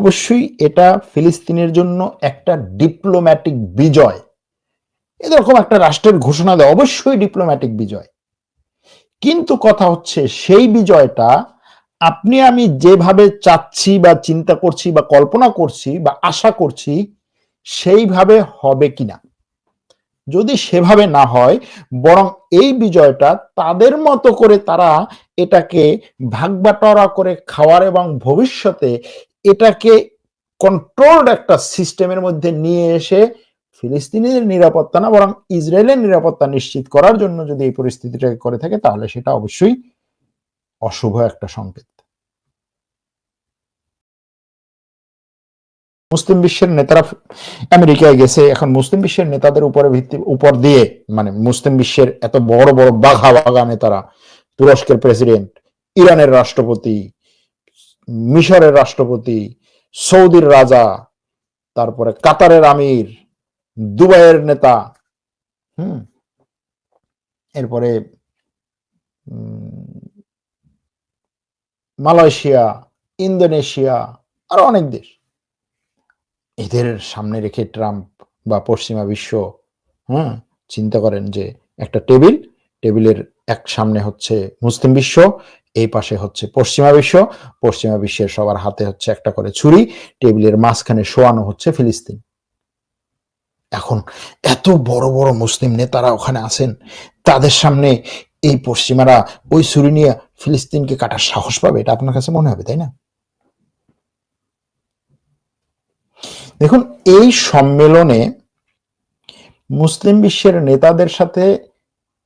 অবশ্যই এটা ফিলিস্তিনের জন্য একটা ডিপ্লোম্যাটিক বিজয়। এরকম একটা রাষ্ট্রের ঘোষণা দেয়, অবশ্যই ডিপ্লোম্যাটিক বিজয়। কিন্তু কথা হচ্ছে, সেই বিজয়টা আপনি আমি যেভাবে চাচ্ছি বা চিন্তা করছি বা কল্পনা করছি বা আশা করছি, সেইভাবে হবে কিনা? যদি সেভাবে না হয়, বরং এই বিজয়টা তাদের মতো করে তারা এটাকে ভাগবাটোয়ারা করে খাওয়ার এবং ভবিষ্যতে এটাকে কন্ট্রোলড একটা সিস্টেমের মধ্যে নিয়ে এসে ফিলিস্তিনিদের নিরাপত্তা না, বরং ইসরায়েলের নিরাপত্তা নিশ্চিত করার জন্য যদি এই পরিস্থিতিটাকে করে থাকে, তাহলে সেটা অবশ্যই অশুভ একটা সংকেত। মুসলিম বিশ্বের নেতারা আমেরিকায় গেছে, এখন মুসলিম বিশ্বের নেতাদের উপরে ভিত্তি, উপর দিয়ে মানে মুসলিম বিশ্বের এত বড় বড় বাঘা বাঘা নেতারা, তুরস্কের প্রেসিডেন্ট ইরানের রাষ্ট্রপতি মিশরের রাষ্ট্রপতি, সৌদির রাজা, তারপরে কাতারের আমির, দুবাইয়ের নেতা, হুম, এরপরে মালয়েশিয়া, ইন্দোনেশিয়া, আরও অনেক দেশ। এদের সামনে রেখে ট্রাম্প বা পশ্চিমা বিশ্ব হ্যাঁ চিন্তা করেন যে একটা টেবিল, টেবিলের এক সামনে হচ্ছে মুসলিম বিশ্ব এই পাশে হচ্ছে পশ্চিমা বিশ্ব। পশ্চিমা বিশ্বের সবার হাতে হচ্ছে একটা করে ছুরি। টেবিলের মাঝখানে শোয়ানো হচ্ছে ফিলিস্তিন। এখন এত বড় বড় মুসলিম নেতারা ওখানে আছেন, তাদের সামনে এই পশ্চিমারা ওই ছুরি নিয়ে ফিলিস্তিনকে কাটার সাহস পাবে? এটা আপনার কাছে মনে হবে, তাই না? দেখুন, এই সম্মেলনে মুসলিম বিশ্বের নেতাদের সাথে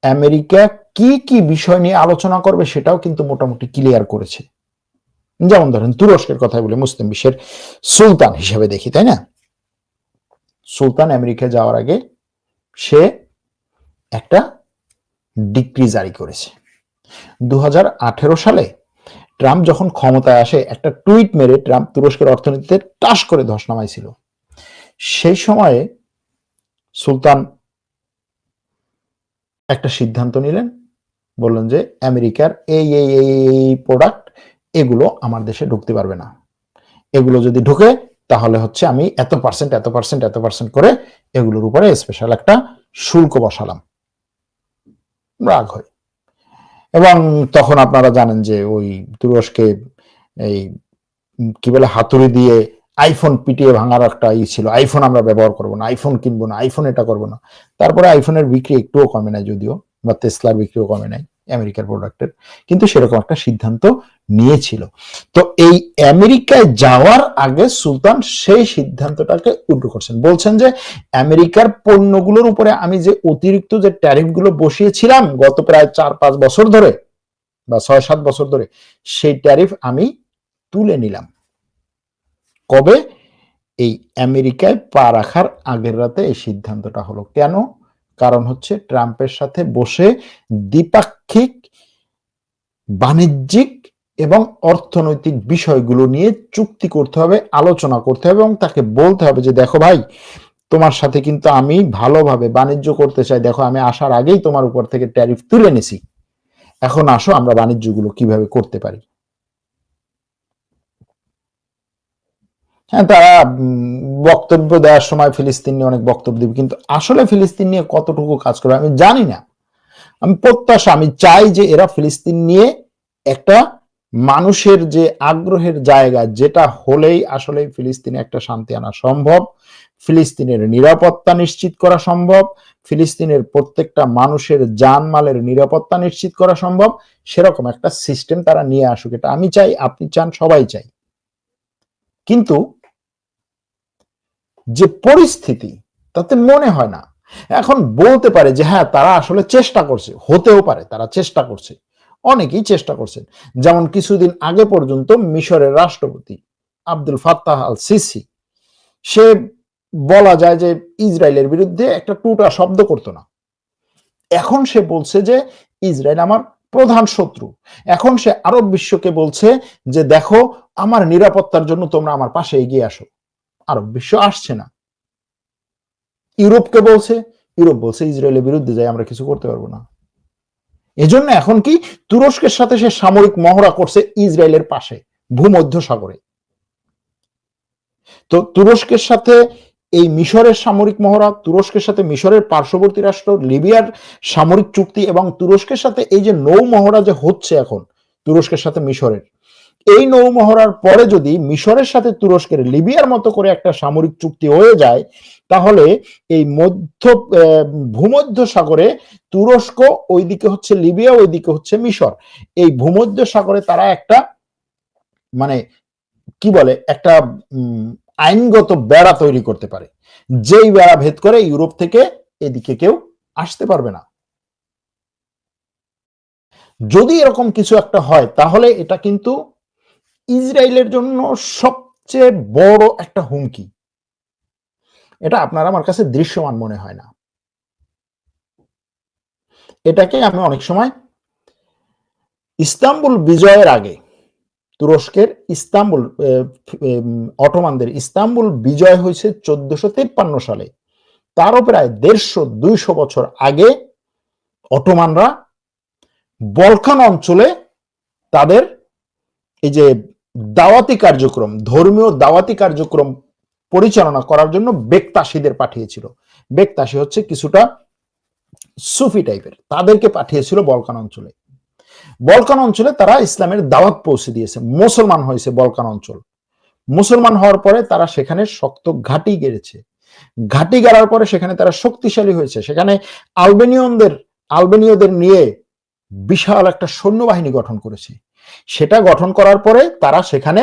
আমেরিকা কি কি বিষয় নিয়ে আলোচনা করবে সেটাও কিন্তু মোটামুটি ক্লিয়ার করেছে। যেমন ধরেন তুরস্কের কথা বলে, মুসলিম বিশ্বের সুলতান হিসেবে দেখি, তাই না? সুলতান আমেরিকা যাওয়ার আগে সে একটা ডিক্রি জারি করেছে। দু হাজার আঠেরো সালে ট্রাম্প যখন ক্ষমতায় আসে, একটা টুইট মেরে ট্রাম্প তুরস্কের অর্থনীতিতে টাস করে ধস নামাইছিল সেই সময়ে সুলতান একটা সিদ্ধান্ত নিলেন, বললেন যে আমেরিকার এই এই এই প্রোডাক্ট এগুলো আমার দেশে ঢুকতে পারবে না। এগুলো যদি ঢুকে, তাহলে হচ্ছে আমি এত পার্সেন্ট এত পার্সেন্ট এত পার্সেন্ট করে এগুলোর উপরে স্পেশাল একটা শুল্ক বসালাম। রাগ হয়। এবং তখন আপনারা জানেন যে ওই তুরস্কে এই, কি বলে, হাতুড়ি দিয়ে আইফোন পিটিয়ে ভাঙার একটা ই ছিল। আইফোন আমরা ব্যবহার করব না আইফোন কিনবো না আইফোন এটা করব না। তারপরে আইফোনের বিক্রি একটুও কমে নাই যদিও, বা তেসলার বিক্রিও কমে নাই, আমেরিকার প্রোডাক্টের কিন্তু সেরকম একটা সিদ্ধান্ত নিয়েছিল। তো এই আমেরিকায় যাওয়ার আগে সুলতান সেই সিদ্ধান্তটাকে উল্টো করছেন। বলছেন যে, আমেরিকার পণ্যগুলোর উপরে আমি যে অতিরিক্ত যে ট্যারিফগুলো বসিয়েছিলাম গত প্রায় চার পাঁচ বছর ধরে, বা ছয় সাত বছর ধরে, সেই ট্যারিফ আমি তুলে নিলাম। কবে? এই আমেরিকায় পা রাখার আগের রাতে এই সিদ্ধান্তটা হলো। কেন? কারণ হচ্ছে ট্রাম্পের সাথে বসে দ্বিপাক্ষিক, বাণিজ্যিক এবং অর্থনৈতিক বিষয়গুলো নিয়ে চুক্তি করতে হবে, আলোচনা করতে হবে এবং তাকে বলতে হবে যে, দেখো ভাই, তোমার সাথে কিন্তু আমি ভালোভাবে বাণিজ্য করতে চাই। দেখো, আমি আসার আগেই তোমার উপর থেকে ট্যারিফ তুলে নিছি। এখন আসো, আমরা বাণিজ্যগুলো কীভাবে করতে পারি? হ্যাঁ তারা বক্তব্য দেওয়ার সময় ফিলিস্তিন নিয়ে অনেক বক্তব্য দিবে। কিন্তু আসলে ফিলিস্তিন নিয়ে কতটুকু কাজ করবে, আমি জানি না। আমি প্রত্যাশা, আমি চাই যে এরা ফিলিস্তিন নিয়ে একটা মানুষের যে আগ্রহের জায়গা, যেটা হলেই আসলে ফিলিস্তিনে একটা শান্তি আনা সম্ভব, ফিলিস্তিনের নিরাপত্তা নিশ্চিত করা সম্ভব, ফিলিস্তিনের প্রত্যেকটা মানুষের জানমালের নিরাপত্তা নিশ্চিত করা সম্ভব, সেরকম একটা সিস্টেম তারা নিয়ে আসুক, এটা আমি চাই, আপনি চান, সবাই চাই। কিন্তু যে পরিস্থিতি, তাতে মনে হয় না। এখন বলতে পারে যে হ্যাঁ তারা আসলে চেষ্টা করছে, হতেও পারে, তারা চেষ্টা করছে, অনেকেই চেষ্টা করছেন। যেমন কিছুদিন আগে পর্যন্ত মিশরের রাষ্ট্রপতি আব্দুল ফাত্তাহ আল সিসি সে বলা যায় যে, ইসরায়েলের বিরুদ্ধে একটা টুটা শব্দ করতো না। এখন সে বলছে যে, ইসরায়েল আমার প্রধান শত্রু। এখন সে আরব বিশ্বকে বলছে যে, দেখো, আমার নিরাপত্তার জন্য তোমরা আমার পাশে এগিয়ে আসো। আরব বিশ্ব আসছে না। ইউরোপকে বলছে, ইউরোপ বলছে ইসরায়েলের বিরুদ্ধে যাই, আমরা কিছু করতে পারব না। এজন্য এখন কি তুরস্কের সাথে সে সামরিক মহড়া করছে ইসরায়েলের পাশে, ভূমধ্য সাগরে। তো তুরস্কের সাথে এই মিশরের সামরিক মহড়া, তুরস্কের সাথে মিশরের পার্শ্ববর্তী রাষ্ট্র, লিবিয়ার সামরিক চুক্তি এবং তুরস্কের সাথে এই যে নৌ মহড়া যে হচ্ছে এখন, তুরস্কের সাথে মিশরের। এই নৌ মহড়ার পরে যদি মিশরের সাথে তুরস্কের লিবিয়ার মতো করে একটা সামরিক চুক্তি হয়ে যায়, তাহলে এই মধ্য ভূমধ্য সাগরে তুরস্ক, ওইদিকে হচ্ছে লিবিয়া, ওইদিকে হচ্ছে মিশর। এই ভূমধ্য সাগরে তারা একটা মানে কি বলে, একটা আইনগত বেড়া তৈরি করতে পারে। যেই বেড়া ভেদ করে ইউরোপ থেকে এদিকে কেউ আসতে পারবে না। যদি এরকম কিছু একটা হয়, তাহলে এটা কিন্তু ইসরায়েলের জন্য সবচেয়ে বড় একটা হুমকি। এটা আপনার আমার কাছে দৃশ্যমান মনে হয় না। এটাকে আমি অনেক সময় ইস্তাম্বুল বিজয়ের আগে তুরস্কের ইস্তাম্বুল অটোমানদের ইস্তাম্বুল বিজয় হয়েছে চোদ্দশো তেপ্পান্ন সালে। তারও প্রায় দেড়শো, দুইশো বছর আগে অটোমানরা বলকান অঞ্চলে তাদের এই যে দাওয়াতি কার্যক্রম, ধর্মীয় দাওয়াতি কার্যক্রম পরিচালনা করার জন্য বেকতাসীদের পাঠিয়েছিল। বেকতাসী হচ্ছে কিছুটা সুফি টাইপের। তাদেরকে পাঠিয়েছিল বলকান অঞ্চলে। বলকান অঞ্চলে তারা ইসলামের দাওয়াত পৌঁছে দিয়েছে। মুসলমান হয়েছে বলকান অঞ্চল। মুসলমান হওয়ার পরে তারা সেখানে শক্ত ঘাটি গেড়েছে। ঘাটি গাড়ার পরে সেখানে তারা শক্তিশালী হয়েছে। সেখানে আলবেনিয়নদের, আলবেনীয়দের নিয়ে বিশাল একটা সৈন্যবাহিনী গঠন করেছে। সেটা গঠন করার পরে তারা সেখানে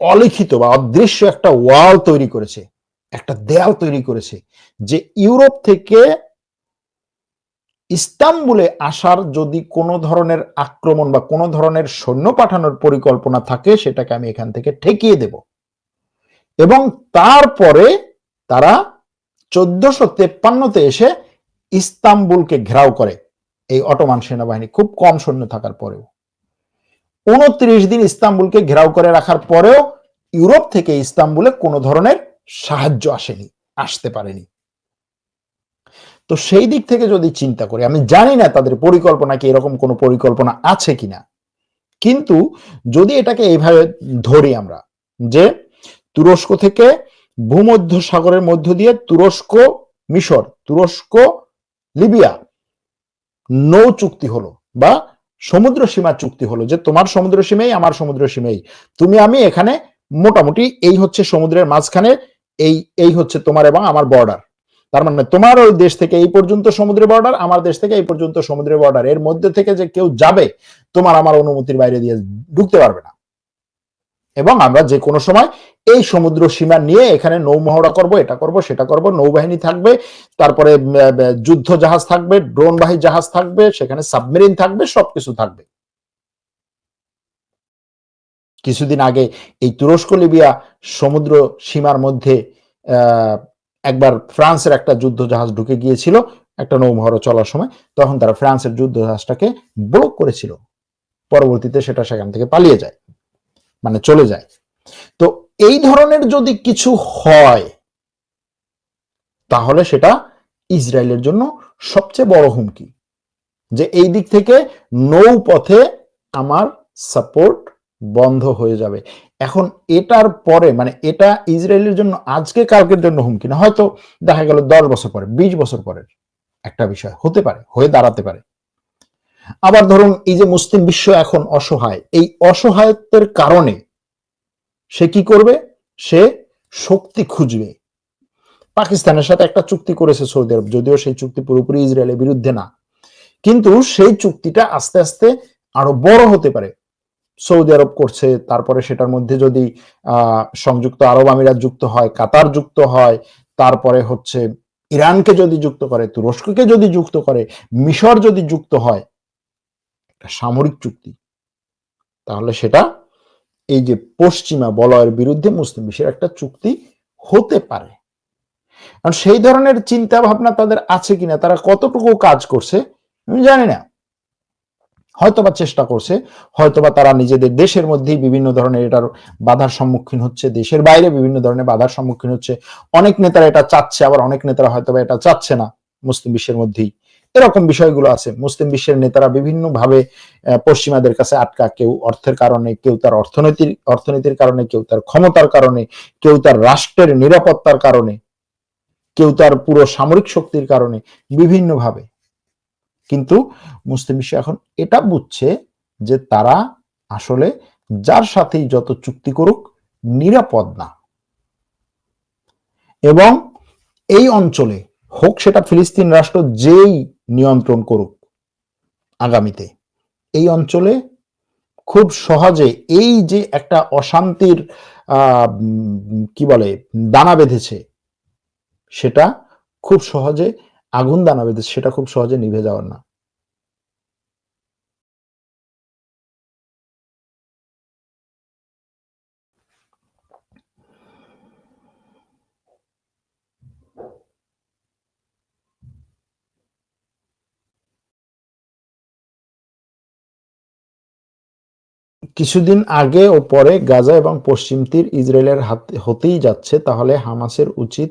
অলিখিত বা অদৃশ্য একটা ওয়াল তৈরি করেছে, একটা দেয়াল তৈরি করেছে, যে ইউরোপ থেকে ইস্তাম্বুলে আসার যদি কোনো ধরনের আক্রমণ বা কোনো ধরনের সৈন্য পাঠানোর পরিকল্পনা থাকে, সেটাকে আমি এখান থেকে ঠেকিয়ে দেব। এবং তারপরে তারা চোদ্দশো তেপ্পান্নতে এসে ইস্তাম্বুলকে ঘেরাও করে। এই অটোমান সেনাবাহিনী খুব কম সৈন্য থাকার পরেও। উনত্রিশ দিন ইস্তাম্বুলকে ঘেরাও করে রাখার পরেও ইউরোপ থেকে ইস্তাম্বুলে কোনো ধরনের সাহায্য আসেনি, আসতে পারেনি। তো সেই দিক থেকে যদি চিন্তা করি, আমি জানি না তাদের পরিকল্পনা কি, এরকম কোনো পরিকল্পনা আছে কিনা। কিন্তু যদি এটাকে এইভাবে ধরি আমরা, যে তুরস্ক থেকে ভূমধ্য সাগরের মধ্য দিয়ে তুরস্ক মিশর, তুরস্ক লিবিয়া নৌ চুক্তি হলো বা সমুদ্র সীমা চুক্তি হলো যে তোমার সমুদ্র সীমাই, আমার সমুদ্র সীমাই। তুমি, আমি এখানে মোটামুটি এই হচ্ছে সমুদ্রের মাঝখানে এই এই হচ্ছে তোমার এবং আমার বর্ডার তার মানে তোমার ওই দেশ থেকে এই পর্যন্ত সমুদ্রের বর্ডার আমার দেশ থেকে এই পর্যন্ত সমুদ্রের বর্ডার এর মধ্যে থেকে যে কেউ যাবে, তোমার আমার অনুমতির বাইরে দিয়ে ঢুকতে পারবে না। এবং আমরা যে কোনো সময় এই সমুদ্র সীমা নিয়ে এখানে নৌমহড়া করব, এটা করব, সেটা করব, নৌবাহিনী থাকবে, তারপরে যুদ্ধ জাহাজ থাকবে, ড্রোনবাহী জাহাজ থাকবে, সেখানে সাবমেরিন থাকবে, সবকিছু থাকবে। কিছুদিন আগে এই তুরস্ক লিবিয়া সমুদ্র সীমার মধ্যে একবার ফ্রান্সের একটা যুদ্ধ জাহাজ ঢুকে গিয়েছিল, একটা নৌমহড়া চলার সময়, তখন তারা ফ্রান্সের যুদ্ধ জাহাজটাকে ব্লক করেছিল। পরবর্তীতে সেটা সেখান থেকে পালিয়ে যায়। মানে চলে যায়। তো এই ধরনের যদি কিছু হয়, তাহলে সেটা ইসরায়েলের জন্য সবচেয়ে বড় হুমকি। যে এই দিক থেকে নৌপথে আমার সাপোর্ট বন্ধ হয়ে যাবে। এখন এটার পরে মানে এটা ইসরায়েলের জন্য আজকে কালকের জন্য হুমকি না, হয়তো দেখা গেল দশ বছর পরে, বিশ বছর পরের একটা বিষয় হতে পারে, হয়ে দাঁড়াতে পারে। আবার ধরুন এই যে মুসলিম বিশ্ব এখন অসহায়, এই অসহায়ত্বের কারণে সে কি করবে? সে শক্তি খুঁজবে। পাকিস্তানের সাথে একটা চুক্তি করেছে সৌদি আরব, যদিও সেই চুক্তি পুরোপুরি ইসরায়েলের বিরুদ্ধে না। কিন্তু সেই চুক্তিটা আস্তে আস্তে আরও বড় হতে পারে। সৌদি আরব করছে, তারপরে সেটার মধ্যে যদি সংযুক্ত আরব আমিরাত যুক্ত হয়, কাতার যুক্ত হয়, তারপরে হচ্ছে ইরানকে যদি যুক্ত করে, তুরস্ককে যদি যুক্ত করে, মিশর যদি যুক্ত হয় সামরিক চুক্তি। তাহলে সেটা এই যে পশ্চিমা বলয়ের বিরুদ্ধে মুসলিম বিশ্বের একটা চুক্তি হতে পারে। কারণ সেই ধরনের চিন্তা ভাবনা তাদের আছে কিনা, তারা কতটুকু কাজ করছে, আমি জানি না। হয়তোবা চেষ্টা করছে, হয়তোবা তারা নিজেদের দেশের মধ্যেই বিভিন্ন ধরনের এটার বাধার সম্মুখীন হচ্ছে, দেশের বাইরে বিভিন্ন ধরনের বাধার সম্মুখীন হচ্ছে। অনেক নেতারা এটা চাচ্ছে, আবার অনেক নেতারা হয়তোবা এটা চাচ্ছে না মুসলিম বিশ্বের মধ্যেই। এরকম বিষয়গুলো আছে। মুসলিম বিশ্বের নেতারা বিভিন্ন ভাবে পশ্চিমাদের কাছে আটকা, কেউ অর্থের কারণে, কেউ তার অর্থনৈতিক অর্থনীতির কারণে, কেউ তার ক্ষমতার কারণে, কেউ তার রাষ্ট্রের নিরাপত্তার কারণে, কেউ তার পুরো সামরিক শক্তির কারণে, বিভিন্নভাবে। কিন্তু মুসলিম বিশ্ব এখন এটা বুঝছে যে তারা আসলে যার সাথেই যত চুক্তি করুক, নিরাপদ না। এবং এই অঞ্চলে হোক সেটা ফিলিস্তিন রাষ্ট্র যেই নিয়ন্ত্রণ করুক আগামীতে। এই অঞ্চলে খুব সহজে এই যে একটা অশান্তির কি বলে, দানা বেঁধেছে, সেটা খুব সহজে, আগুন দানা বেঁধেছে, সেটা খুব সহজে নিভে যাওয়ার না। কিছুদিন আগে ও পরে গাজা এবং পশ্চিম তীর ইসরায়েলের হাতে হতেই যাচ্ছে, তাহলে হামাসের উচিত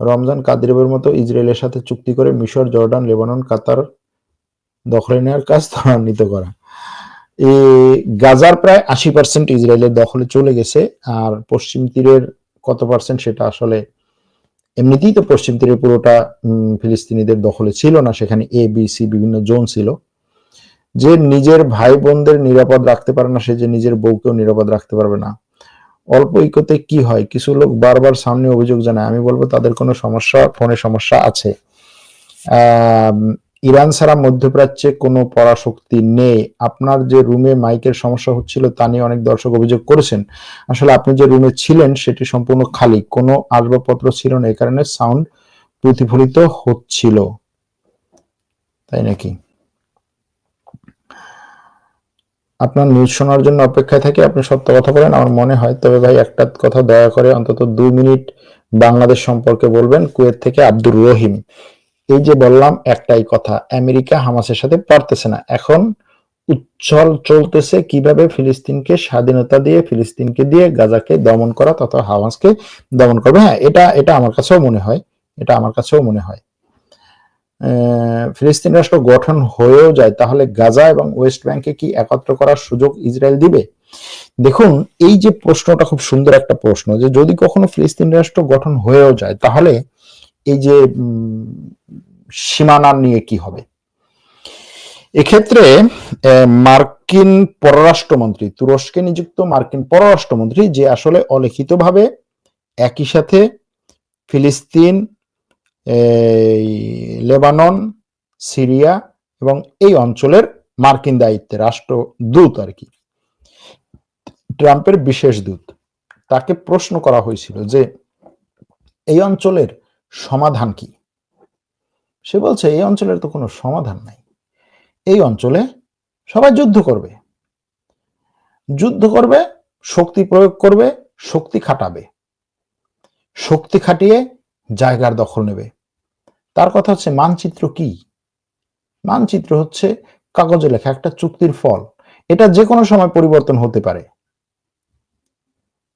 রমজান কাদিরেবের মতো ইসরায়েলের সাথে চুক্তি করে মিশর, জর্ডান, লেবানন, কাতার দখলে নেওয়ার কাজ ত্বরান্বিত করা। এই গাজার প্রায় আশি পার্সেন্ট ইসরায়েলের দখলে চলে গেছে, আর পশ্চিম তীরের কত পার্সেন্ট সেটা আসলে এমনিতেই তো পশ্চিম তীরের পুরোটা ফিলিস্তিনিদের দখলে ছিল না, সেখানে এ বি সি বিভিন্ন জোন ছিল। যে নিজের ভাই বোনদের নিরাপদ রাখতে পারে না, সে যে নিজের বউকেও নিরাপদ রাখতে পারবে না। অল্প ইকোতে কি হয়? কিছু লোক বারবার সামনে অভিযোগ জানায়। আমি বলব, তাদের কোনো সমস্যা, ফোনে সমস্যা আছে। ইরান ছাড়া মধ্যপ্রাচ্যে কোনো পরাশক্তি নেই। আপনার যে রুমে মাইকের সমস্যা হচ্ছিল, তা নিয়ে অনেক দর্শক অভিযোগ করেছেন। আসলে আপনি যে রুমে ছিলেন, সেটি সম্পূর্ণ খালি। কোনো আসবাবপত্র ছিল না। এই কারণে সাউন্ড প্রতিফলিত হচ্ছিল। তাই নাকি? আপনার নিউজ শোনার জন্য অপেক্ষায় থাকি, আপনি সত্য কথা বলেন, আমার মনে হয়। তবে ভাই, একটা কথা দয়া করে অন্তত দুই মিনিট বাংলাদেশ সম্পর্কে বলবেন, কুয়েত থেকে আব্দুর রহিম। এই যে বললাম, একটাই কথা, আমেরিকা হামাসের সাথে পারতেছে না। এখন উচ্ছল চলতেছে কীভাবে ফিলিস্তিনকে স্বাধীনতা দিয়ে, ফিলিস্তিনকে দিয়ে গাজাকে দমন করা, তথা হামাসকে দমন করবে। হ্যাঁ এটা এটা আমার কাছেও মনে হয়, এটা আমার কাছেও মনে হয়। ফিলিস্তিন রাষ্ট্র গঠন হয়েও যায়, তাহলে গাজা এবং ওয়েস্ট ব্যাংকে কি একত্র করার সুযোগ ইসরায়েল দিবে? দেখুন, এই যে প্রশ্নটা খুব সুন্দর একটা প্রশ্ন যে যদি কখনো ফিলিস্তিন রাষ্ট্র গঠন হয়েও যায়, তাহলে এই যে সীমানা নিয়ে কি হবে? এক্ষেত্রে মার্কিন পররাষ্ট্রমন্ত্রী, তুরস্কে নিযুক্ত মার্কিন পররাষ্ট্রমন্ত্রী যে আসলে অলিখিতভাবে একই সাথে ফিলিস্তিন লেবানন, সিরিয়া এবং এই অঞ্চলের মার্কিন দায়িত্বে রাষ্ট্রদূত আর কি। ট্রাম্পের বিশেষ দূত। তাকে প্রশ্ন করা হয়েছিল যে, এই অঞ্চলের সমাধান কি? সে বলছে, এই অঞ্চলের তো কোনো সমাধান নাই। এই অঞ্চলে সবাই যুদ্ধ করবে। যুদ্ধ করবে, শক্তি প্রয়োগ করবে, শক্তি খাটাবে। শক্তি খাটিয়ে জায়গার দখল নেবে। তার কথা হচ্ছে মানচিত্র কি? মানচিত্র হচ্ছে কাগজে লেখা একটা চুক্তির ফল। এটা যে কোনো সময় পরিবর্তন হতে পারে।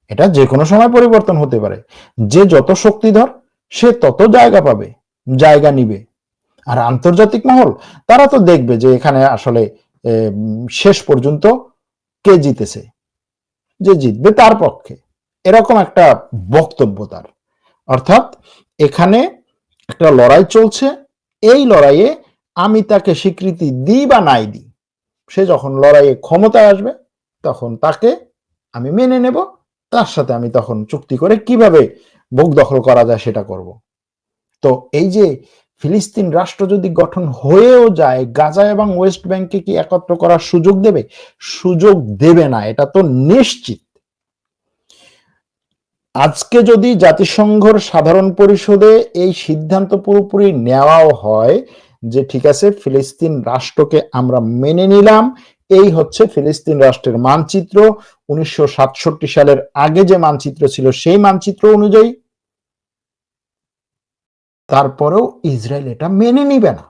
এটা যে কোনো সময় পরিবর্তন হতে পারে। যে যত শক্তিধর, সে তত জায়গা পাবে, জায়গা নিবে। আর আন্তর্জাতিক মহল, তারা তো দেখবে যে এখানে আসলে শেষ পর্যন্ত কে জিতেছে। যে জিতবে তার পক্ষে। এরকম একটা বক্তব্য তার। অর্থাৎ এখানে একটা লড়াই চলছে। এই লড়াইয়ে আমি তাকে স্বীকৃতি দিই বা নাই দিই। সে যখন লড়াইয়ে ক্ষমতায় আসবে, তখন তাকে আমি মেনে নেব। তার সাথে আমি তখন চুক্তি করে কীভাবে ভোগ দখল করা যায় সেটা করব। তো এই যে ফিলিস্তিন রাষ্ট্র যদি গঠন হয়েও যায়, গাজা এবং ওয়েস্ট ব্যাংকে কি একত্র করার সুযোগ দেবে? সুযোগ দেবে না, এটা তো নিশ্চিত। আজকে যদি জাতিসংঘর সাধারণ পরিষদে এই সিদ্ধান্ত পুরোপুরি নেওয়াও হয় যে ঠিক আছে, ফিলিস্তিন রাষ্ট্রকে আমরা মেনে নিলাম, এই হচ্ছে ফিলিস্তিন রাষ্ট্রের মানচিত্র। উনিশশো সালের আগে যে মানচিত্র ছিল, সেই মানচিত্র অনুযায়ী তারপরেও ইসরায়েল এটা মেনে নিবে না।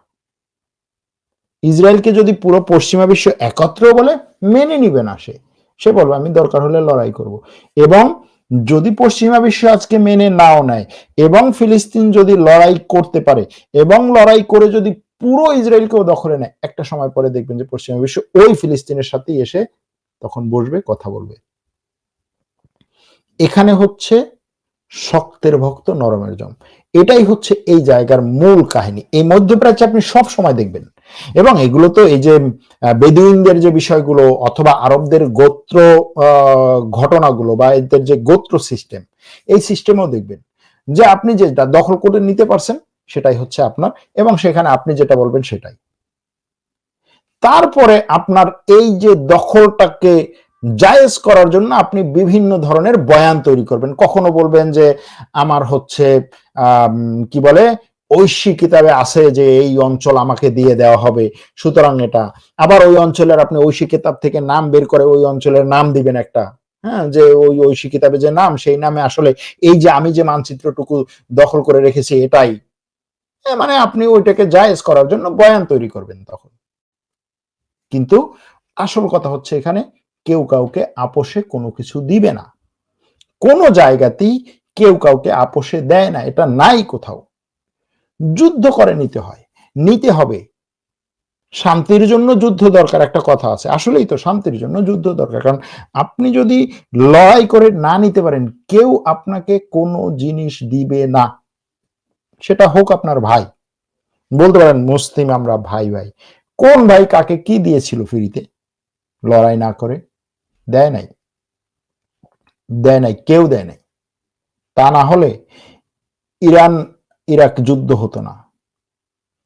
ইসরায়েলকে যদি পুরো পশ্চিমা বিশ্ব একত্র বলে, মেনে নিবে না সে। সে বলবে, আমি দরকার হলে লড়াই করব। এবং যদি পশ্চিমা বিশ্ব আজকে মেনে নাও নেয় এবং ফিলিস্তিন যদি লড়াই করতে পারে এবং লড়াই করে যদি পুরো ইসরায়েলকেও দখলে নেয়, একটা সময় পরে দেখবেন যে পশ্চিমা বিশ্ব ওই ফিলিস্তিনের সাথেই এসে তখন বসবে, কথা বলবে। এখানে হচ্ছে শক্তের ভক্ত নরমের জম। এটাই হচ্ছে এই জায়গার মূল কাহিনী। এই মধ্যপ্রাচ্যে আপনি সব সময় দেখবেন। এবং এগুলো তো এই যে বেদুইনদের যে বিষয়গুলো অথবা আরবদের গোত্র ঘটনাগুলো বা এদের যে গোত্র সিস্টেম এই সিস্টেমও দেখবেন যে আপনি যেটা দখল করে নিতে পারছেন সেটাই হচ্ছে আপনার এবং সেখানে আপনি যেটা বলবেন সেটাই। তারপরে আপনার এই যে দখলটাকে জায়েজ করার জন্য আপনি বিভিন্ন ধরনের বয়ান তৈরি করবেন। কখনো বলবেন যে আমার হচ্ছে কি বলে, ঐশী কিতাবে আছে যে এই অঞ্চল আমাকে দিয়ে দেওয়া হবে, সুতরাং এটা। আবার ওই অঞ্চলের আপনি ঐশী কিতাব থেকে নাম বের করে ওই অঞ্চলের নাম দিবেন একটা। হ্যাঁ যে ওই ঐশী কিতাবে যে নাম, সেই নামে আসলে এই যে আমি যে মানচিত্রটুকু দখল করে রেখেছি এটাই। মানে আপনি ওইটাকে জায়েজ করার জন্য বয়ান তৈরি করবেন তখন। কিন্তু আসল কথা হচ্ছে এখানে কেউ কাউকে আপোষে কোনো কিছু দিবে না। কোনো জায়গাতেই কেউ কাউকে আপোষে দেয় না, এটা নাই কোথাও। যুদ্ধ করে নিতে হয়, নিতে হবে। শান্তির জন্য যুদ্ধ দরকার একটা কথা আছে, আসলেই তো শান্তির জন্য যুদ্ধ দরকার। কারণ আপনি যদি লড়াই করে না নিতে পারেন, কেউ আপনাকে কোনো জিনিস দিবে না। সেটা হোক আপনার ভাই। বলতে পারেন, মুসলিম আমরা ভাই ভাই। কোন ভাই কাকে কি দিয়েছিল ফিরিতে? লড়াই না করে। দেয় নাই। দেয় নাই, কেউ দেয় নাই। তা না হলে ইরান, ইরাক যুদ্ধ হতো না।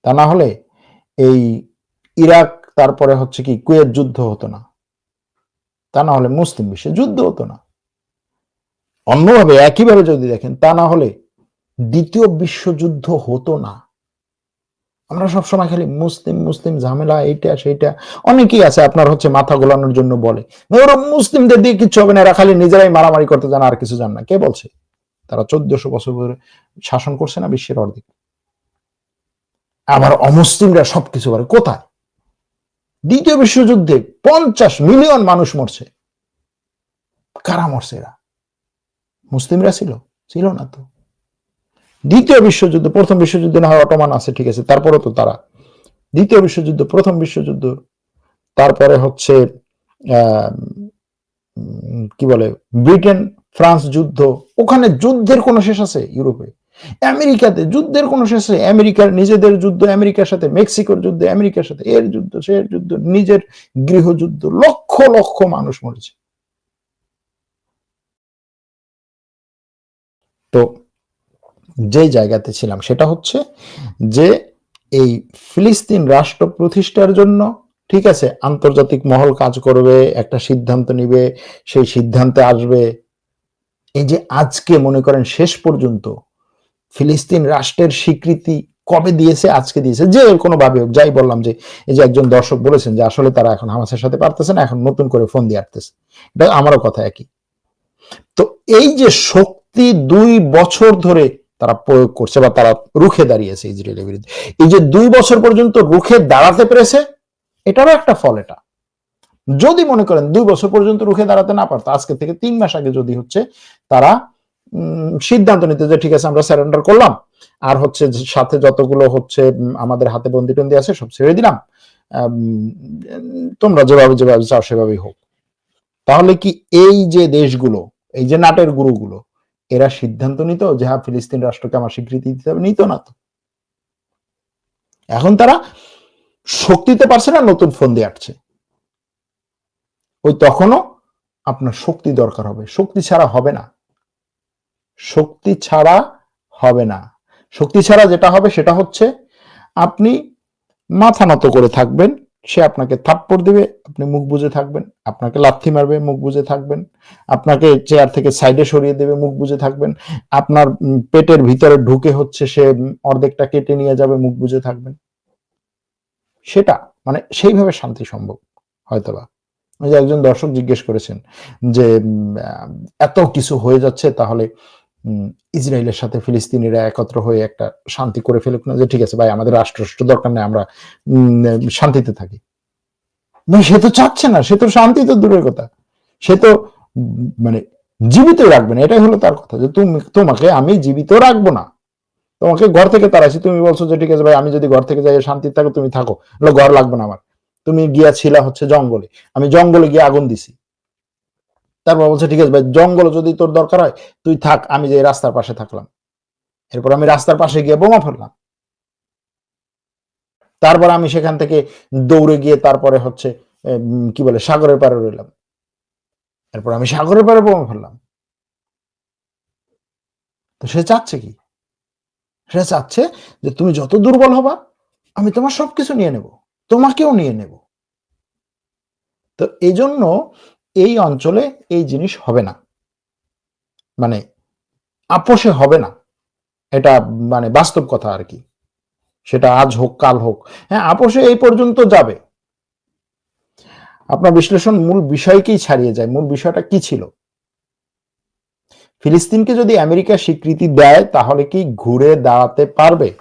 তা না হলে এই ইরাক, তারপরে হচ্ছে কি, কুয়েত যুদ্ধ হতো না। তা না হলে মুসলিম বিশ্বে যুদ্ধ হতো না। অন্যভাবে একইভাবে যদি দেখেন, তা না হলে দ্বিতীয় বিশ্বযুদ্ধ হতো না। আমরা সবসময় খালি মুসলিম মুসলিম ঝামেলা, এইটা, সেইটা। অনেকেই আছে আপনার হচ্ছে মাথা গোলানোর জন্য বলে। ওরা মুসলিমদের দিয়ে কিচ্ছু হবে না, এরা খালি নিজেরাই মারামারি করতে জান, আর কিছু জান না। কে বলছে? তারা চোদ্দশো বছর ধরে শাসন করছে না বিশ্বের অর্ধেক? আবার অমুসলিমরা সবকিছু করে। কোথায়? দ্বিতীয় বিশ্বযুদ্ধে পঞ্চাশ মিলিয়ন মানুষ মরছে। কারা মরছে এরা? মুসলিমরা ছিল? ছিল না তো। দ্বিতীয় বিশ্বযুদ্ধ, প্রথম বিশ্বযুদ্ধ না হয়, অটোমান আছে, ঠিক আছে তারপরে তো তারা। দ্বিতীয় বিশ্বযুদ্ধ, প্রথম বিশ্বযুদ্ধ, তারপরে হচ্ছে কি বলে, ব্রিটেন, ফ্রান্স যুদ্ধ, ওখানে যুদ্ধের কোনো শেষ আছে ইউরোপে। আমেরিকাতে যুদ্ধের কোনো শেষ আছে আমেরিকার নিজেদের যুদ্ধ, আমেরিকার সাথে মেক্সিকোর যুদ্ধ, আমেরিকার সাথে এর যুদ্ধ সে যুদ্ধ, নিজের গৃহযুদ্ধ, লক্ষ লক্ষ মানুষ মরেছে। তো যে জায়গাতে ছিলাম সেটা হচ্ছে যে এই ফিলিস্তিন রাষ্ট্র প্রতিষ্ঠার জন্য, ঠিক আছে, আন্তর্জাতিক মহল কাজ করবে, একটা সিদ্ধান্ত নিবে, সেই সিদ্ধান্তে আসবে। এই যে আজকে মনে করেন শেষ পর্যন্ত ফিলিস্তিন রাষ্ট্রের স্বীকৃতি কবে দিয়েছে, আজকে দিয়েছে, যে কোনো ভাবে হোক, যাই বললাম যে এই যে একজন দর্শক বলেছেন যে আসলে তারা এখন হামাসের সাথে পারতেছে না, এখন নতুন করে ফোন দিয়ে আসতেছে। এটা আমারও কথা একই। তো এই যে শক্তি দুই বছর ধরে তারা প্রয়োগ করছে বা তারা রুখে দাঁড়িয়েছে ইসরায়েলের বিরুদ্ধে এই যে দুই বছর পর্যন্ত রুখে দাঁড়াতে পেরেছে, এটারও একটা ফল এটা। যদি মনে করেন দুই বছর পর্যন্ত রুখে দাঁড়াতে না পারতো, আজকে থেকে তিন মাস আগে যদি হচ্ছে তারা সিদ্ধান্ত নিতে যে ঠিক আছে আমরা স্যারেন্ডার করলাম, আর হচ্ছে সাথে যতগুলো হচ্ছে আমাদের হাতে বন্দি টন্দি আছে, সব ছেড়ে দিলাম তোমরা যেভাবে যেভাবে চাও সেভাবেই হোক। তাহলে কি এই যে দেশগুলো, এই যে নাটের গুরুগুলো এরা সিদ্ধান্ত নিত যে হ্যাঁ ফিলিস্তিন রাষ্ট্রকে আমার স্বীকৃতি দিতে হবে। নিত না তো। এখন তারা শক্তিতে পারছে না, নতুন ফোন দিয়ে আটছে। ওই তখনও আপনার শক্তি দরকার হবে। শক্তি ছাড়া হবে না। শক্তি ছাড়া হবে না। শক্তি ছাড়া যেটা হবে সেটা হচ্ছে আপনি মাথা নত করে থাকবেন সে আপনাকে থাপ্পড় দিবে, আপনি মুখ বুঝে থাকবেন, আপনাকে লাথি মারবে, মুখ বুঝে থাকবেন, আপনাকে চেয়ার থেকে সাইডে সরিয়ে দেবে, মুখ বুঝে থাকবেন, আপনার পেটের ভিতরে ঢুকে হচ্ছে সে অর্ধেকটা কেটে নিয়ে যাবে, মুখ বুঝে থাকবেন। সেটা মানে সেইভাবে শান্তি সম্ভব, হয়তোবা। যে একজন দর্শক জিজ্ঞেস করেছেন যে এত কিছু হয়ে যাচ্ছে, তাহলে ইসরায়েলের সাথে ফিলিস্তিনিরা একত্র হয়ে একটা শান্তি করে ফেলুক না যে, ঠিক আছে ভাই, আমাদের রাষ্ট্র দরকার নেই, আমরা শান্তিতে থাকি। ভাই সে তো চাচ্ছে না, সে তো শান্তি তো দূরের কথা। সে তো মানে জীবিত রাখবে না, এটাই হলো তার কথা, যে তুমি, তোমাকে আমি জীবিত রাখব না। তোমাকে ঘর থেকে তাড়াইছি তুমি বলছো যে, ঠিক আছে ভাই, আমি যদি ঘর থেকে যাই, শান্তি থাকো তুমি থাকো। ঘর লাগবে না আমার। তুমি গিয়া ছিলা হচ্ছে জঙ্গলে, আমি জঙ্গলে গিয়ে আগুন দিছি। তারপর বলছে, ঠিক আছে ভাই, জঙ্গলে যদি তোর দরকার হয়, তুই থাক, আমি যে রাস্তার পাশে থাকলাম। এরপর আমি রাস্তার পাশে গিয়ে বোমা ফেললাম। তারপর আমি সেখান থেকে দৌড়ে গিয়ে তারপরে হচ্ছে কি বলে, সাগরের পাড়ে রইলাম। এরপর আমি সাগরের পাড়ে বোমা ফেললাম। তো সে চাচ্ছে কি? সে চাচ্ছে যে, তুমি যত দুর্বল হবা, আমি তোমার সবকিছু নিয়ে নেব, তোমাকেও নিয়ে নেব। তো এই জন্য এই অঞ্চলে এই জিনিস হবে না। মানে আপোষে হবে না। এটা মানে বাস্তব কথা আর কি। সেটা আজ হোক, কাল হোক। হ্যাঁ আপোষে এই পর্যন্ত যাবে। আপনার বিশ্লেষণ মূল বিষয়কেই ছাড়িয়ে যায়। মূল বিষয়টা কি ছিল? ফিলিস্তিনকে যদি আমেরিকা স্বীকৃতি দেয়, তাহলে কি ঘুরে দাঁড়াতে পারবে?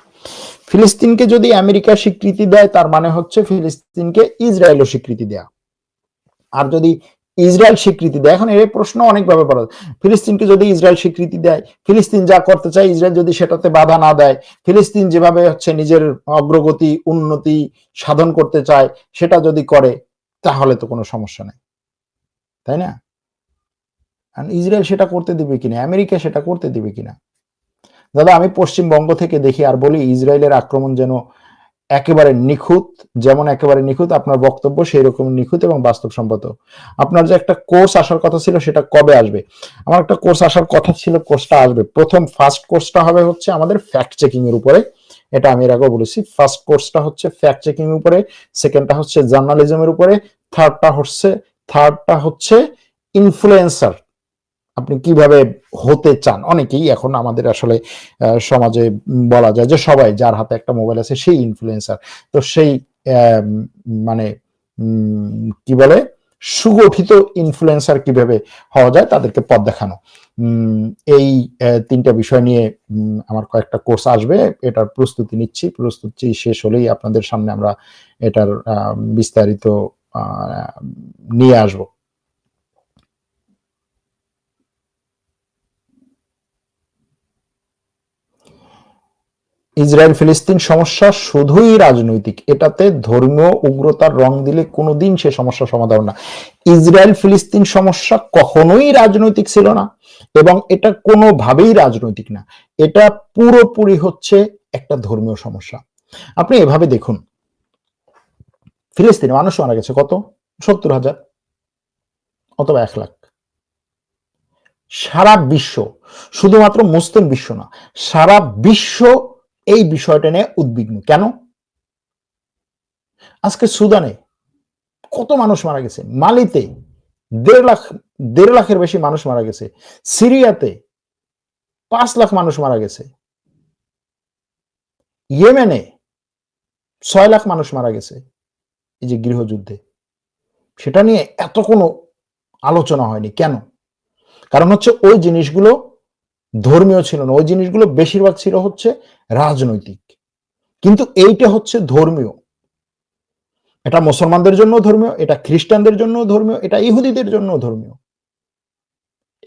ফিলিস্তিনকে যদি আমেরিকা স্বীকৃতি দেয়, তার মানে হচ্ছে ফিলিস্তিনকে ইসরায়েলও স্বীকৃতি দেয়া। আর যদি ইসরায়েল স্বীকৃতি দেয়। এখন এই প্রশ্ন অনেকভাবে যায়। ফিলিস্তিনকে যদি ইসরায়েল স্বীকৃতি দেয়, ফিলিস্তিন যা করতে চায়, ইসরায়েল যদি সেটাতে বাধা না দেয়, ফিলিস্তিন যেভাবে হচ্ছে নিজের অগ্রগতি, উন্নতি সাধন করতে চায়, সেটা যদি করে, তাহলে তো কোনো সমস্যা নেই। তাই না? ইসরায়েল সেটা করতে দিবে কিনা, আমেরিকা সেটা করতে দিবে কিনা? দাদা, আমি পশ্চিমবঙ্গ থেকে দেখি আর বলি, ইসরায়েলের আক্রমণ যেন একেবারে নিখুঁত, যেমন একেবারে নিখুঁত আপনার বক্তব্য সেই রকম নিখুঁত এবং বাস্তবসম্মত। আপনার যে একটা কোর্স আসার কথা ছিল, সেটা কবে আসবে? আমার একটা কোর্স আসার কথা ছিল, কোর্সটা আসবে। প্রথম ফার্স্ট কোর্সটা হবে হচ্ছে আমাদের ফ্যাক্ট চেকিং এর উপরে। এটা আমি এর আগেও বলেছি ফার্স্ট কোর্সটা হচ্ছে ফ্যাক্ট চেকিং এর উপরে সেকেন্ডটা হচ্ছে জার্নালিজমের উপরে থার্ডটা হচ্ছে থার্ডটা হচ্ছে ইনফ্লুয়েন্সার আপনি কীভাবে হতে চান? অনেকেই এখন আমাদের আসলে সমাজে বলা যায় যে সবাই যার হাতে একটা মোবাইল আছে সেই ইনফ্লুয়েন্সার তো সেই মানে কি বলে? সুগঠিত ইনফ্লুয়েন্সার কীভাবে হওয়া যায় তাদেরকে পথ দেখানো। এই তিনটা বিষয় নিয়ে আমার কয়েকটা কোর্স আসবে। এটার প্রস্তুতি নিচ্ছি। প্রস্তুতি শেষ হলেই আপনাদের সামনে আমরা এটার বিস্তারিত নিয়ে আসব। ইসরায়েল ফিলিস্তিন সমস্যা শুধুই রাজনৈতিক। এটাতে ধর্মীয় উগ্রতার রং দিলে কোনোদিন সে সমস্যা সমাধান না। ইসরায়েল ফিলিস্তিন সমস্যা কখনোই রাজনৈতিক ছিল না এবং এটা কোনোভাবেই রাজনৈতিক না। এটা পুরোপুরি হচ্ছে একটা ধর্মীয় সমস্যা। আপনি এভাবে দেখুন। ফিলিস্তিনে মানুষ মারা গেছে কত? সত্তর হাজার অথবা এক লাখ। সারা বিশ্ব, শুধুমাত্র মুসলিম বিশ্ব না, সারা বিশ্ব এই বিষয়টা নিয়ে উদ্বিগ্ন। কেন? আজকে সুদানে কত মানুষ মারা গেছে? মালিতে দেড় লাখ, দেড় লাখের বেশি মানুষ মারা গেছে। সিরিয়াতে পাঁচ লাখ মানুষ মারা গেছে। ইয়েমেনে ছয় লাখ মানুষ মারা গেছে এই যে গৃহযুদ্ধে। সেটা নিয়ে এত কোনো আলোচনা হয়নি। কেন? কারণ হচ্ছে ওই জিনিসগুলো ধর্মীয় ছিল না। ওই জিনিসগুলো বেশিরভাগ ছিল হচ্ছে রাজনৈতিক। কিন্তু এইটা হচ্ছে ধর্মীয়। এটা মুসলমানদের জন্য ধর্মীয়, এটা খ্রিস্টানদের জন্য ধর্মীয়, এটা ইহুদিদের জন্য ধর্মীয়।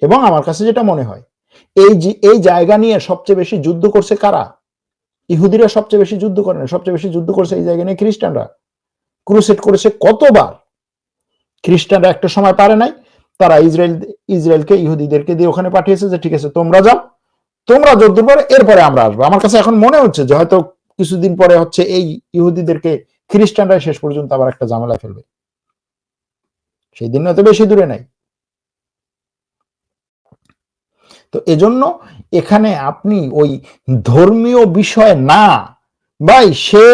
এবং আমার কাছে যেটা মনে হয়, এই যে- এই জায়গা নিয়ে সবচেয়ে বেশি যুদ্ধ করছে কারা? ইহুদিরা সবচেয়ে বেশি যুদ্ধ করে না, সবচেয়ে বেশি যুদ্ধ করছে এই জায়গা নিয়ে খ্রিস্টানরা। ক্রুসেট করেছে কতবার? খ্রিস্টানরা একটা সময় পারে নাই তারা ইসরায়েল, ইসরায়েলকে, ইহুদিদেরকে দিয়ে ওখানে পাঠিয়েছে যে, ঠিক আছে, তোমরা যাও, তোমরা যদ্দূর পরে এরপরে আমরা আসব। আমার কাছে এখন মনে হচ্ছে যে, হয়তো কিছুদিন পরে হচ্ছে এই ইহুদিদেরকে খ্রিস্টানরা শেষ পর্যন্ত আবার একটা ঝামেলা ফেলবে। সেই দিন হয়তো বেশি দূরে নাই। তো এজন্য এখানে আপনি ওই ধর্মীয় বিষয় না, ভাই, সে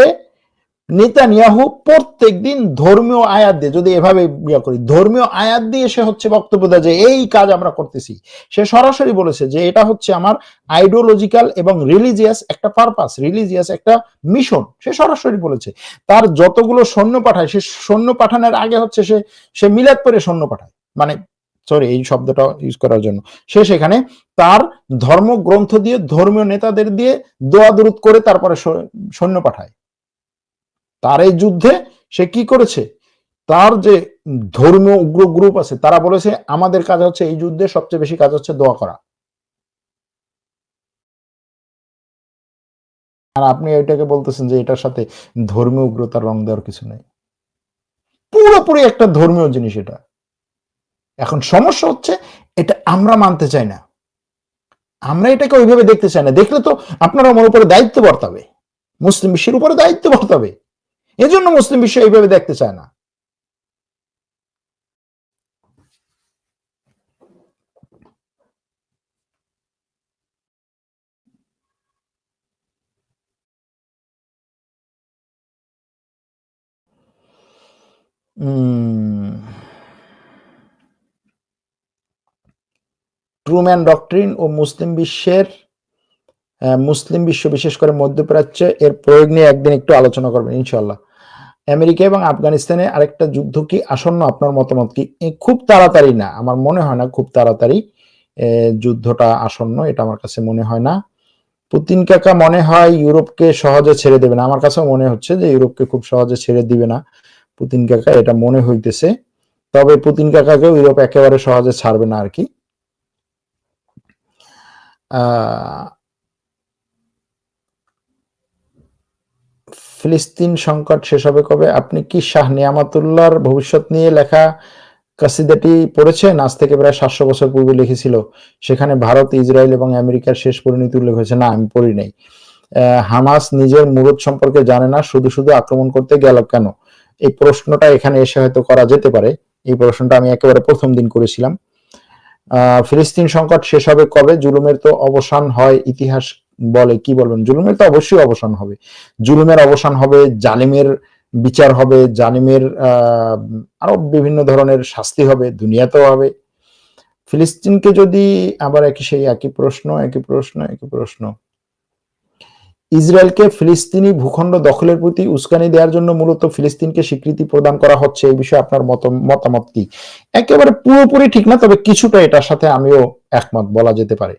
নেতানিয়াহু প্রত্যেক দিন ধর্মীয় আয়াত দিয়ে, যদি এভাবে ইয়া করি, ধর্মীয় আয়াত দিয়ে সে হচ্ছে বক্তব্য দেয় যে এই কাজ আমরা করতেছি। সে সরাসরি বলেছে যে এটা হচ্ছে আমার আইডিওলজিক্যাল এবং রিলিজিয়াস একটা পারপাস রিলিজিয়াস একটা মিশন সে সরাসরি বলেছে। তার যতগুলো সৈন্য পাঠায়, সে সৈন্য পাঠানোর আগে হচ্ছে সে সে মিলাদ করে সৈন্য পাঠায়। মানে সরি এই শব্দটা ইউজ করার জন্য। সে সেখানে তার ধর্মগ্রন্থ দিয়ে, ধর্মীয় নেতাদের দিয়ে দোয়া দুরুদ করে তারপরে সৈন্য পাঠায়। তার এই যুদ্ধে সে কি করেছে? তার যে ধর্মীয় উগ্র গ্রুপ আছে, তারা বলেছে, আমাদের কাজ হচ্ছে এই যুদ্ধে সবচেয়ে বেশি কাজ হচ্ছে দোয়া করা। আর আপনি এটাকে বলতেছেন যে এটার সাথে ধর্মীয় উগ্রতার রং দেওয়ার কিছু নেই। পুরোপুরি একটা ধর্মীয় জিনিস এটা। এখন সমস্যা হচ্ছে, এটা আমরা মানতে চাই না। আমরা এটাকে ওইভাবে দেখতে চাই না। দেখলে তো আপনারা আমার উপরে দায়িত্ব বর্তাবে। মুসলিম বিশ্বের উপরে দায়িত্ব বর্তাবে। এজন্য মুসলিম বিশ্ব এইভাবে দেখতে চায় না। ট্রুম্যান ডক্ট্রিন ও মুসলিম বিশ্বের মুসলিম বিশ্ব বিশেষ করে মধ্যপ্রাচ্যে এর প্রয়োগ নিয়ে একদিন একটু আলোচনা করবেন ইনশাল্লাহ আমেরিকা এবং আফগানিস্তানে আরেকটা যুদ্ধ কি আসন্ন আপনার মতামত কি? খুব তাড়াতাড়ি না আমার মনে হয় না খুব তাড়াতাড়ি যুদ্ধটা আসন্ন এটা আমার কাছে মনে হয় না। পুতিন কাকা মনে হয় ইউরোপকে সহজে ছেড়ে দেবে না আমার কাছেও মনে হচ্ছে যে ইউরোপকে খুব সহজে ছেড়ে দিবে না পুতিন কাকা এটা মনে হইতেছে। তবে পুতিন কাকাকেও ইউরোপ একেবারে সহজে ছাড়বে না আর কি। আহ, ফিলিস্তিন সংকট শেষ হবে কবে? আপনি কি শাহ নিয়ামাতুল্লাহর ভবিষ্যৎ নিয়ে লেখা কাসিদাটি পড়েছেন? আজ থেকে প্রায় সাতশো বছর পূর্বে লিখেছিল। সেখানে ভারত, ইসরায়েল এবং আমেরিকার শেষ পরিণতি উল্লেখ হয়েছে। না, আমি পড়ি নাই। হামাস নিজের মুরত সম্পর্কে জানে না। শুধু শুধু আক্রমণ করতে গেল কেন? এই প্রশ্নটা এখানে এসে হয়তো করা যেতে পারে। এই প্রশ্নটা আমি একেবারে প্রথম দিন করেছিলাম। ফিলিস্তিন সংকট শেষ হবে কবে? জুলুমের তো অবসান হয় ইতিহাস বলে কি বলবেন? জুলুমের তো অবশ্যই অবসান হবে। জুলুমের অবসান হবে, জালিমের বিচার হবে, জালিমের আরও বিভিন্ন ধরনের শাস্তি হবে, দুনিয়াতেও হবে। ফিলিস্তিনকে যদি আবার একই সেই একই প্রশ্ন একই প্রশ্ন একই প্রশ্ন। ইসরায়েলকে ফিলিস্তিনি ভূখণ্ড দখলের প্রতি উস্কানি দেওয়ার জন্য মূলত ফিলিস্তিনকে স্বীকৃতি প্রদান করা হচ্ছে এই বিষয়ে আপনার মত, মতামত কি? একেবারে পুরোপুরি ঠিক না, তবে কিছুটা এটার সাথে আমিও একমত বলা যেতে পারে।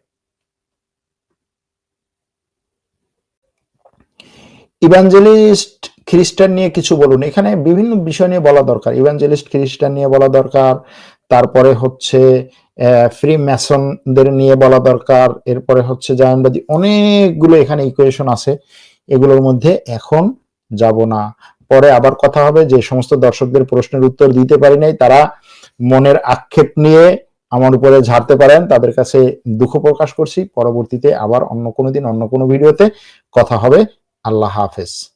ইভাঞ্জেলিস্ট খ্রিস্টান নিয়ে কিছু বলুন। এখানে বিভিন্ন বিষয় নিয়ে বলা দরকার। ইভাঞ্জেলিস্ট খ্রিস্টান নিয়ে বলা দরকার, তারপরে হচ্ছে ফ্রি ম্যাসনদের নিয়ে বলা দরকার, এরপরে হচ্ছে জায়নবাদী অনেকগুলো এখানে ইকুয়েশন আছে। এগুলোর মধ্যে এখন যাব না। পরে আবার কথা হবে, যে সমস্ত দর্শকদের প্রশ্নের উত্তর দিতে পারি নাই, তারা মনের আক্ষেপ নিয়ে আমার উপরে ঝাড়তে পারেন, তাদের কাছে দুঃখ প্রকাশ করছি। পরবর্তীতে আবার অন্য কোনো দিন, অন্য কোনো ভিডিওতে কথা হবে। আল্লাহ হাফেজ।